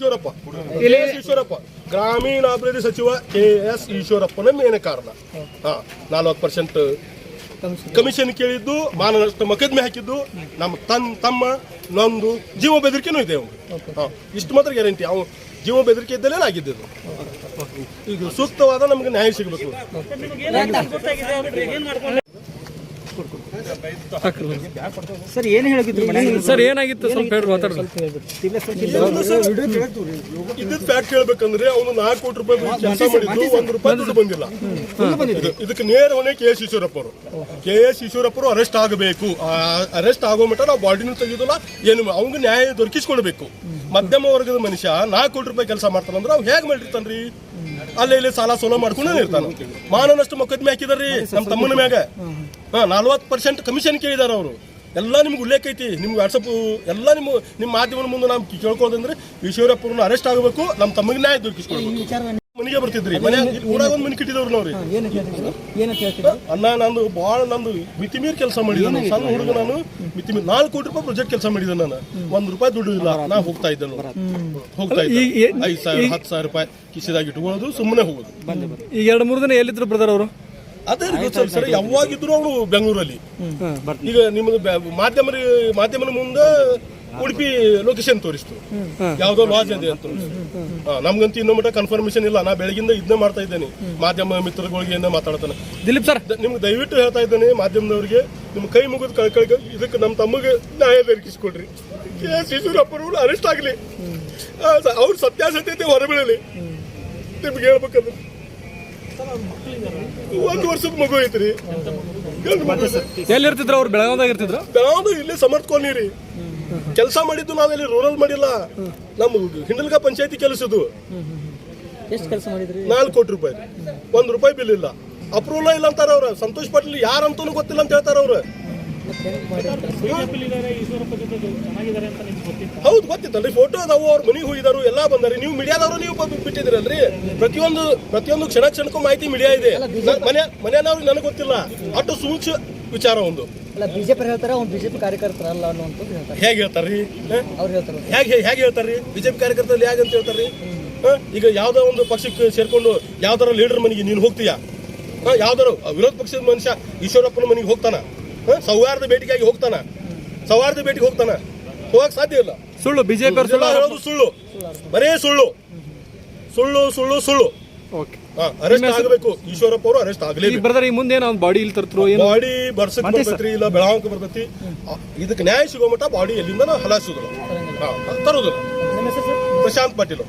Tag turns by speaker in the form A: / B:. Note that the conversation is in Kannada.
A: ಈಶ್ವರಪ್ಪ. K S Eshwarappa. ಗ್ರಾಮೀಣಾಭಿವೃದ್ಧಿ ಸಚಿವ ಕೆ ಎಸ್ ಈಶ್ವರಪ್ಪನ ಮೇನ ಕಾರಣ. ಹಾ ನಲ್ವತ್ತು ಪರ್ಸೆಂಟ್ ಕಮಿಷನ್. ಕೇಳಿದ್ದು ಮಾನನಷ್ಟ ಮೊಕದ್ಮೆ ಹಾಕಿದ್ದು ನಮ್ಮ ತನ್ ತಮ್ಮ ನಂದು ಜೀವ ಬೆದರಿಕೆನೂ ಇದೆ ಅವನು ಹಾ ಇಷ್ಟು ಮಾತ್ರ ಗ್ಯಾರಂಟಿ. ಅವನು ಜೀವ ಬೆದರಿಕೆ ಇದ್ದಲೇ ಆಗಿದ್ದು ಈಗ ಸೂಕ್ತವಾದ ನಮಗೆ ನ್ಯಾಯ ಸಿಗಬೇಕು.
B: ಸರ್ ಏನು ಹೇಳಿದ್ರು
C: ಸರ್ ಏನಾಗಿತ್ತು? ಸ್ವಲ್ಪ ಹೇಳಿ ಮಾತಾಡ್ರಿ.
A: ಇದ್ದಿದ್ದು ಫ್ಯಾಕ್ಟ್ ಹೇಳ್ಬೇಕಂದ್ರೆ ಅವನು ನಾಲ್ಕು ಕೋಟಿ ರೂಪಾಯಿ ಕೆಲಸ ಮಾಡಿದ್ರು ಒಂದು ರೂಪಾಯಿ ದುಡ್ಡು ಬಂದಿಲ್ಲ. ಇದು- ಇದಕ್ಕೆ ನೇರ ಹೊಣೆ ಕೆ ಎಸ್ ಈಶ್ವರಪ್ಪ ಅವರು. ಕೆ ಎಸ್ ಈಶ್ವರಪ್ಪ ಅರೆಸ್ಟ್ ಆಗಬೇಕು. ಅರೆಸ್ಟ್ ಆಗೋ ಮಟ್ಟ ನಾವು ಬಾಡಿನೂ ತೆಗೆಯೋದಿಲ್ಲ ಏನು ಅವ್ನಿಗೆ ನ್ಯಾಯ ದೊರಕಿಸ್ಕೊಡ್ಬೇಕು. ಮಧ್ಯಮ ವರ್ಗದ ಮನುಷ್ಯ ನಾಲ್ಕು ಕೋಟಿ ರೂಪಾಯಿ ಕೆಲಸ ಮಾಡ್ತಾನಂದ್ರೆ ಅವ್ನು ಹೇಗೆ ಮಾಡಿರ್ತಾನ್ರಿ ಅಲ್ಲೇ ಇಲ್ಲಿ ಸಾಲ ಸೋಲ ಮಾಡ್ಕೊಂಡು ಇರ್ತಾನ. ಮಾನನಷ್ಟು ಮೊಕದ್ದಮೆ ಹಾಕಿದಾರ್ರಿ ನಮ್ಮ ತಮ್ಮನ ಮ್ಯಾಗ. ಹಾ, ನಲ್ವತ್ತು ಪರ್ಸೆಂಟ್ ಕಮಿಷನ್ ಕೇಳಿದಾರ ಅವರು. ಎಲ್ಲ ನಿಮ್ಗೆ ಉಲ್ಲೇಖ ಐತಿ. ನಿಮ್ಗೆ ವಾಟ್ಸಪ್ ಎಲ್ಲ ನಿಮ್ಮ ನಿಮ್ಮ ಮಾಧ್ಯಮದ ಮುಂದೆ ನಾವು ಕೇಳ್ಕೊಳ್ಳೋದಂದ್ರೆ ಈಶ್ವರಪ್ಪನ ಅರೆಸ್ಟ್ ಆಗಬೇಕು. ನಮ್ಮ ತಮ್ಮಗೆ ನ್ಯಾಯ ದೊರಕಿಸ್ಕೊಡ್ಬೇಕು ಮನೆಗೆ ಬರ್ತಿದ್ರಿ. ಮನೆ ಊರಾಗ ಒಂದು ಮನೆ ಕಿಟ್ಟಿದವ್ರು ನೋಡ್ರಿ
B: ಏನಂತ ಹೇಳ್ತಿದ್ರು ಏನಂತ ಹೇಳ್ತಿದ್ರು?
A: ಅಣ್ಣ ನಂದು ಭಾಳ ನಂದು ಮಿತಿ ಮೀರಿ ಕೆಲಸ ಮಾಡಿದ ನಾನು ಸಣ್ಣ ಹುಡುಗ ನಾನು ಮಿತಿ ಮೀರಿ ನಾಲ್ಕು ಕೋಟಿ ರೂಪಾಯಿ ಪ್ರಾಜೆಕ್ಟ್ ಕೆಲಸ ಮಾಡಿದೆ ನಾನು. ಒಂದ್ ರೂಪಾಯಿ ದುಡ್ಡು ಇಲ್ಲ. ನಾ ಹೋಗ್ತಾ ಇದ್ದೆ. ಹೋಗ್ತಾ ಇದ್ದೆ ಐದು ಸಾವಿರ ಹತ್ತು ಸಾವಿರ ರೂಪಾಯಿ ಕಿಸಿದಾಗ ಇಟ್ಕೊಳ್ಳೋದು ಸುಮ್ಮನೆ ಹೋಗೋದು.
C: ಈಗ ಎರಡು ಮೂರು ದಿನ ಎಲ್ಲಿದ್ರು ಬ್ರದರ್ ಅವರು?
A: ಅದೇ ಗೊತ್ತಲ್ಲ ಸರ್. ಯಾವಾಗಿದ್ರು ಅವರು ಬೆಂಗಳೂರಲ್ಲಿ. ಈಗ ನಿಮ್ಮದು ಮಾಧ್ಯಮ ಮಾಧ್ಯಮದ ಮುಂದೆ ಉಡುಪಿ ಲೊಕೇಶನ್ ತೋರಿಸ್ತು. ಯಾವ್ದೋ ಲಾಜ್ ಇದೆ ಅಂತ ನಮ್ಗಂತೂ ಇನ್ನೂ ಮಟ್ಟ ಕನ್ಫರ್ಮೇಶನ್ ಇಲ್ಲ. ನಾ ಬೆಳಗಿಂದ ಇದನ್ನೇ ಮಾಡ್ತಾ ಇದ್ದೇನೆ. ಮಾಧ್ಯಮ ಮಿತ್ರಗಳಿಗೆ ಏನೇ ಮಾತಾಡ್ತಾನೆ.
C: ದಿಲೀಪ್ ಸರ್.
A: ನಿಮ್ಗೆ ದಯವಿಟ್ಟು ಹೇಳ್ತಾ ಇದ್ದೇನೆ ಮಾಧ್ಯಮದವರಿಗೆ ನಿಮ್ಮ ಕೈ ಮುಗಿದು ಕಳ್ಕಳ್ಕ ಇದಕ್ಕೆ ನಮ್ಮ ತಮ್ಮಗೆ ನ್ಯಾಯ ದೊರಕಿಸ್ಕೊಡ್ರಿ. ಈಶ್ವರಪ್ಪರು ಅರೆಸ್ಟ್ ಆಗಲಿ. ಅವ್ರ ಸತ್ಯಾಸತ್ಯತೆ ಹೊರಬೀಳಲಿ ನಿಮ್ಗೆ ಹೇಳ್ಬೇಕಂದ್ರೆ. ಒಂದು ವರ್ಷದ ಮಗು ಐತ್ರಿ.
C: ಎಲ್ಲಿರ್ತಿದ್ರು ಅವ್ರು? ಬೆಳಗಾವ್ದಾಗ ಇರ್ತಿದ್ರು?
A: ನಾವು ಇಲ್ಲೇ ಸಮರ್ಥ ಕಾಲನಿ ರೀ. ಕೆಲಸ ಮಾಡಿದ್ದು ನಾವೆಲ್ಲಿ ರೂರಲ್ ಮಾಡಿಲ್ಲ? ನಮ್ಮ ಹಿಂಡಲ್ಗ ಪಂಚಾಯತಿ ಕೆಲಸದು.
B: ಎಷ್ಟು ಕೆಲಸ ಮಾಡಿದ್ರಿ?
A: ನಾಲ್ಕು ಕೋಟಿ ರೂಪಾಯಿ. ಒಂದ್ ರೂಪಾಯಿ ಬಿಲ್ ಇಲ್ಲ. ಅಪ್ರೂವಲ್ ಇಲ್ಲ ಅಂತಾರ ಅವ್ರ. ಸಂತೋಷ್ ಪಾಟೀಲ್ ಯಾರಂತೂ ಗೊತ್ತಿಲ್ಲ ಅಂತ ಹೇಳ್ತಾರ ಅವ್ರ. ಹೌದು ಗೊತ್ತಿತ್ತಲ್ರಿ. ಫೋಟೋ ಅದಾವು ಅವ್ರ ಮನೆಗೆ ಹೋಗಿದಾರು ಎಲ್ಲಾ ಬಂದಾರೆ. ನೀವು ಮೀಡಿಯಾದವರು ನೀವು ಬಿಟ್ಟಿದ್ರಲ್ರಿ ಪ್ರತಿಯೊಂದು ಪ್ರತಿಯೊಂದು ಕ್ಷಣ ಕ್ಷಣಕ್ಕೂ ಮಾಹಿತಿ ಮೀಡಿಯಾ ಇದೆ. ಮನೆ ಮನೆಯವ್ರಿಗೆ ನನಗೆ ಗೊತ್ತಿಲ್ಲ. ಅಷ್ಟು ಸೂಚ ವಿಚಾರ ಒಂದು.
B: ಅಲ್ಲ ಬಿಜೆಪಿ ಹೇಳ್ತಾರೆ ಅವ್ನು ಬಿಜೆಪಿ ಕಾರ್ಯಕರ್ತರಲ್ಲ ಅನ್ನುವಂಥದ್ದು ಹೇಳ್ತಾರೆ.
A: ಹೇಗೆ ಹೇಳ್ತಾರ್ರಿ? ಹ?
B: ಅವ್ರು ಹೇಳ್ತಾರೆ
A: ಹೇಗೆ ಹೇಗೆ ಹೇಳ್ತಾರ್ರಿ? ಬಿಜೆಪಿ ಕಾರ್ಯಕರ್ತರಲ್ಲಿ ಹೇಗೆ ಅಂತ ಹೇಳ್ತಾರ್ರಿ? ಹ? ಈಗ ಯಾವ್ದೋ ಒಂದು ಪಕ್ಷಕ್ಕೆ ಸೇರ್ಕೊಂಡು ಯಾವ್ದಾರ ಲೀಡರ್ ಮನೆಗೆ ನೀನು ಹೋಗ್ತೀಯಾ? ಯಾವ್ದಾರು ಯಾವ್ದಾರ ವಿರೋಧ ಪಕ್ಷದ ಮನುಷ್ಯ ಈಶ್ವರಪ್ಪನ ಮನೆಗೆ ಹೋಗ್ತಾನ? ಹ? ಸೌಹಾರ್ದ ಭೇಟಿಗಾಗಿ ಹೋಗ್ತಾನ? ಸೌಹಾರ್ದ ಭೇಟಿಗೆ ಹೋಗ್ತಾನ? ಹೋಗಕ್ ಸಾಧ್ಯ ಇಲ್ಲ.
C: ಸುಳ್ಳು ಬಿಜೆಪಿ
A: ಹೇಳೋದು ಸುಳ್ಳು. ಬರೇ ಸುಳ್ಳು. ಸುಳ್ಳು ಸುಳ್ಳು ಸುಳ್ಳು. ಅರೆಸ್ಟ್ ಆಗಬೇಕು. ಈಶ್ವರಪ್ಪ ಅವರು ಅರೆಸ್ಟ್ ಆಗಲಿ
C: ಬ್ರದರ್ ಈ ಮುಂದೆ ನಾವು ಬಾಡಿ ಇಲ್ಲಿ ತರ್ತರು
A: ಬಾಡಿ ಬರ್ಸಕ್ ಬರ್ತೈತ್ರಿ ಇಲ್ಲ ಬೆಳಗಾವಕ್ಕೆ ಬರ್ತೈತಿ. ಇದಕ್ಕೆ ನ್ಯಾಯ ಸಿಗೋ ಮಟ್ಟ ಬಾಡಿ ಎಲ್ಲಿಂದ ಹಲಾಸುದಿಲ್ಲ ತರೋದಿಲ್ಲ. ಪ್ರಶಾಂತ್ ಪಾಟೀಲ್